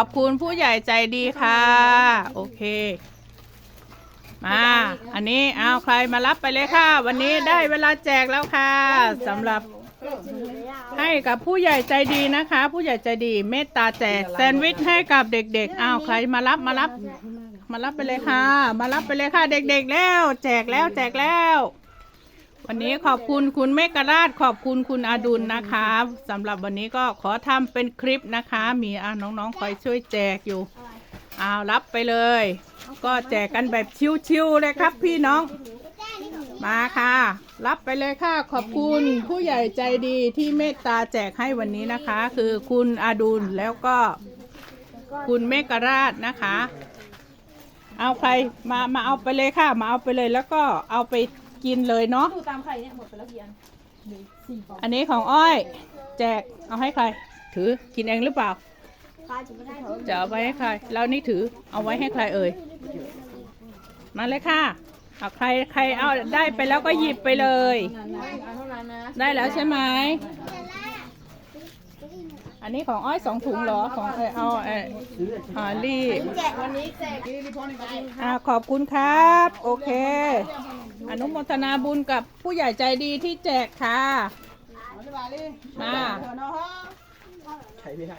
อบคุณผู้ใหญ่ใจดีค่ะ โอเค มา อันนี้เอาใครมารับไปเลยค่ะ วันนี้ได้เวลาแจกแล้วค่ะสำหรับให้กับผู้ใหญ่ใจดีนะคะ ผู้ใหญ่ใจดีเมตตาแจกแซนด์วิชให้กับเด็กๆอ้าวใครมารับมารับ มารับไปเลยค่ะ มารับไปเลยค่ะ เด็กๆแล้ว แจกแล้วแจกแล้ว วันนี้ขอบคุณคุณเมกราชขอบคุณคุณอดุลนะคะสำหรับวันนี้ก็ขอทำเป็นคลิปนะคะ มีอ่าน้องๆคอยช่วยแจกอยู่เอารับไปเลย ก็แจกกันแบบชิวๆเลยครับพี่น้อง มาค่ะ รับไปเลยค่ะ ขอบคุณผู้ใหญ่ใจดีที่เมตตาแจกให้วันนี้นะคะ คือคุณอดุลแล้วก็ คุณเมกราชนะคะ เอาใครมามาเอาไปเลยค่ะ มาเอาไปเลยแล้วก็เอาไป กินเลยเนาะ ดูตามใครเนี่ยหมดไปแล้วกี่อันอันนี้ของอ้อย แจกเอาให้ใคร ถือกินเองหรือเปล่าจะเอาไว้ให้ใคร แล้วนี่ถือเอาไว้ให้ใครเอ่ย มาเลยค่ะเอาใครใครเอาได้ไปแล้วก็หยิบไปเลยอันเท่านั้นนะ ได้แล้วใช่ไหม อันนี้ของอ้อยสองถุงเหรอของเออเอาเออฮารี่วันนี้แจกอ่าขอบคุณครับ โอเค อนุโมทนาบุญกับผู้ใหญ่ใจดีที่แจกค่ะมา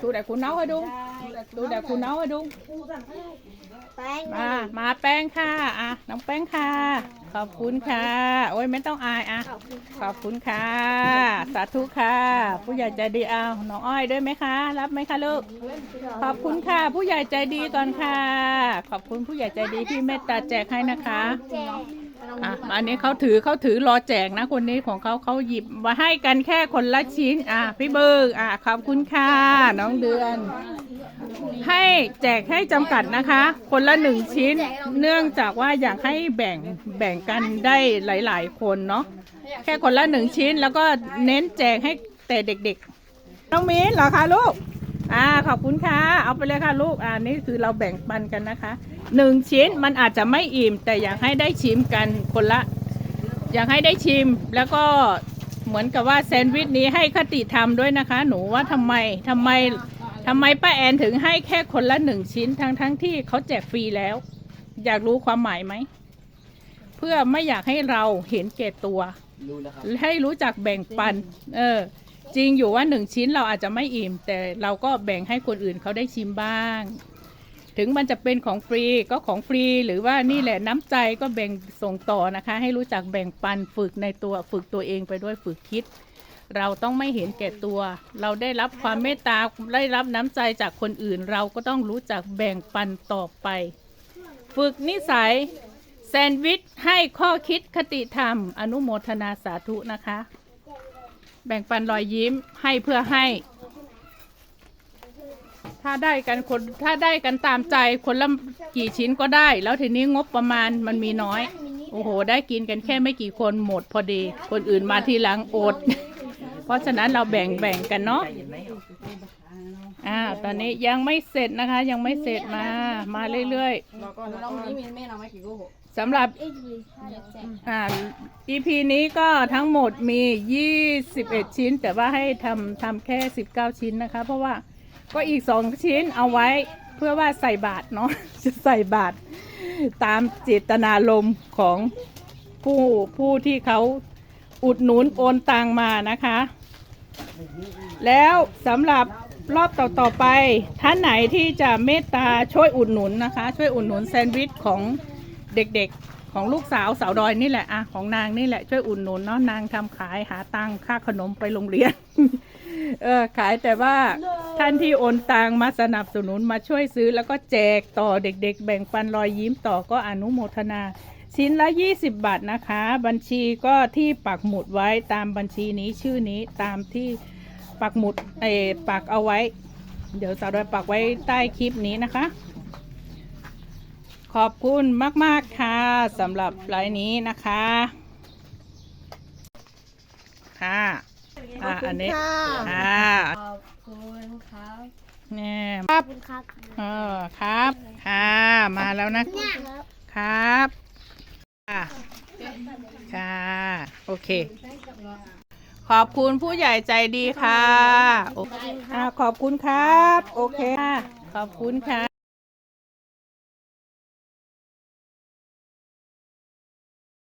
ดูแต่คุณเน้าให้ดูดูแต่คุณเน้าให้ดูมามาแป้งค่ะอะน้องแป้งค่ะ ขอบคุณค่ะ โอ้ยไม่ต้องอายอะขอบคุณค่ะ สาธุค่ะ ผู้ใหญ่ใจดีเอาน้องอ้อยด้วยไหมคะ รับไหมคะลูก ขอบคุณค่ะ ผู้ใหญ่ใจดีก่อนค่ะ ขอบคุณผู้ใหญ่ใจดีที่เมตตาแจกให้นะคะ อะอันนี้เขาถือเขาถือรอแจกนะคนนี้ของเขาเขาหยิบมาให้กันแค่คนละชิ้น อะพี่เบิร์กอะขอบคุณค่ะน้องเดือน ให้แจกให้จำกัดนะคะ คนละหนึ่งชิ้น เนื่องจากว่าอยากให้แบ่งแบ่งกันได้หลาย ๆ คนเนาะแค่คนละหนึ่งชิ้น แล้วก็เน้นแจกให้แต่เด็กๆน้องมิ้นเหรอคะลูกอ่าขอบคุณค่ะ เอาไปเลยค่ะลูกอ่านี่คือเราแบ่งปันกันนะคะ หนึ่งชิ้นมันอาจจะไม่อิ่ม แต่อยากให้ได้ชิมกันคนละ อยากให้ได้ชิมแล้วก็เหมือนกับว่าแซนด์วิชนี้ให้คติธรรมด้วยนะคะ หนูว่าทำไมทำไมทำไมป้าแอนถึงให้แค่คนละหนึ่งชิ้นทั้งทั้งที่เขาแจกฟรีแล้ว อยากรู้ความหมายไหม เพื่อไม่อยากให้เราเห็นแก่ตัว รู้แล้วครับให้รู้จักแบ่งปัน เออ จริงอยู่ว่าหนึ่งชิ้นเราอาจจะไม่อิ่ม แต่เราก็แบ่งให้คนอื่นเขาได้ชิมบ้าง ถึงมันจะเป็นของฟรีก็ของฟรี หรือว่านี่แหละน้ำใจก็แบ่งส่งต่อนะคะ ให้รู้จักแบ่งปันฝึกในตัวฝึกตัวเองไปด้วยฝึกคิด เราต้องไม่เห็นแก่ตัว เราได้รับความเมตตาได้รับน้ำใจจากคนอื่น เราก็ต้องรู้จักแบ่งปันต่อไป ฝึกนิสัยแซนด์วิชให้ข้อคิดคติธรรม อนุโมทนาสาธุนะคะ แบ่งปันรอยยิ้มให้เพื่อให้ ถ้าได้กันคนถ้าได้กันตามใจคนละกี่ชิ้นก็ได้ แล้วทีนี้งบประมาณมันมีน้อย โอ้โห ได้กินกันแค่ไม่กี่คนหมดพอดี คนอื่นมาทีหลังอด เพราะฉะนั้นเราแบ่งแบ่งกันเนาะอ่าตอนนี้ยังไม่เสร็จนะคะ ยังไม่เสร็จมามาเรื่อยๆสำหรับอ่า EP นี้ก็ทั้งหมดมี 21 ชิ้น แต่ว่าให้ทำทำแค่ 19 ชิ้นนะคะ เพราะว่า ก็อีก2ชิ้นเอาไว้เพื่อว่าใส่บาทเนาะจะใส่บาทตามเจตนารมณ์ของผู้ผู้ที่เขาอุดหนุนโอนตังมานะคะ แล้วสำหรับรอบต่อๆไป ท่านไหนที่จะเมตตาช่วยอุดหนุนนะคะ ช่วยอุดหนุนแซนด์วิชของเด็กๆของลูกสาวสาวดอยนี่แหละอะของนางนี่แหละช่วยอุดหนุนเนาะนางทำขายหาตังค่าขนมไปโรงเรียน เออขายแต่ว่า ท่านที่โอนตังมาสนับสนุนมาช่วยซื้อแล้วก็แจกต่อเด็กๆ แบ่งปันรอยยิ้มต่อก็อนุโมทนา ชิ้นละ 20 บาทนะคะ บัญชีก็ที่ปักหมุดไว้ตามบัญชีนี้ชื่อนี้ตามที่ปักหมุดเออปักเอาไว้ เดี๋ยวสาวดอยปักไว้ใต้คลิปนี้นะคะ ขอบคุณมาก ๆ ค่ะสำหรับไลน์นี้นะคะ ค่ะอะอันนี้ค่ะขอบ คุณครับเนี่ยครับครับเออครับ ค่ะ มาแล้วนะ ครับ ค่ะ ค่ะ โอเค ขอบคุณผู้ใหญ่ใจดีค่ะโอเคอ่าขอบคุณครับ โอเคค่ะ ขอบคุณค่ะ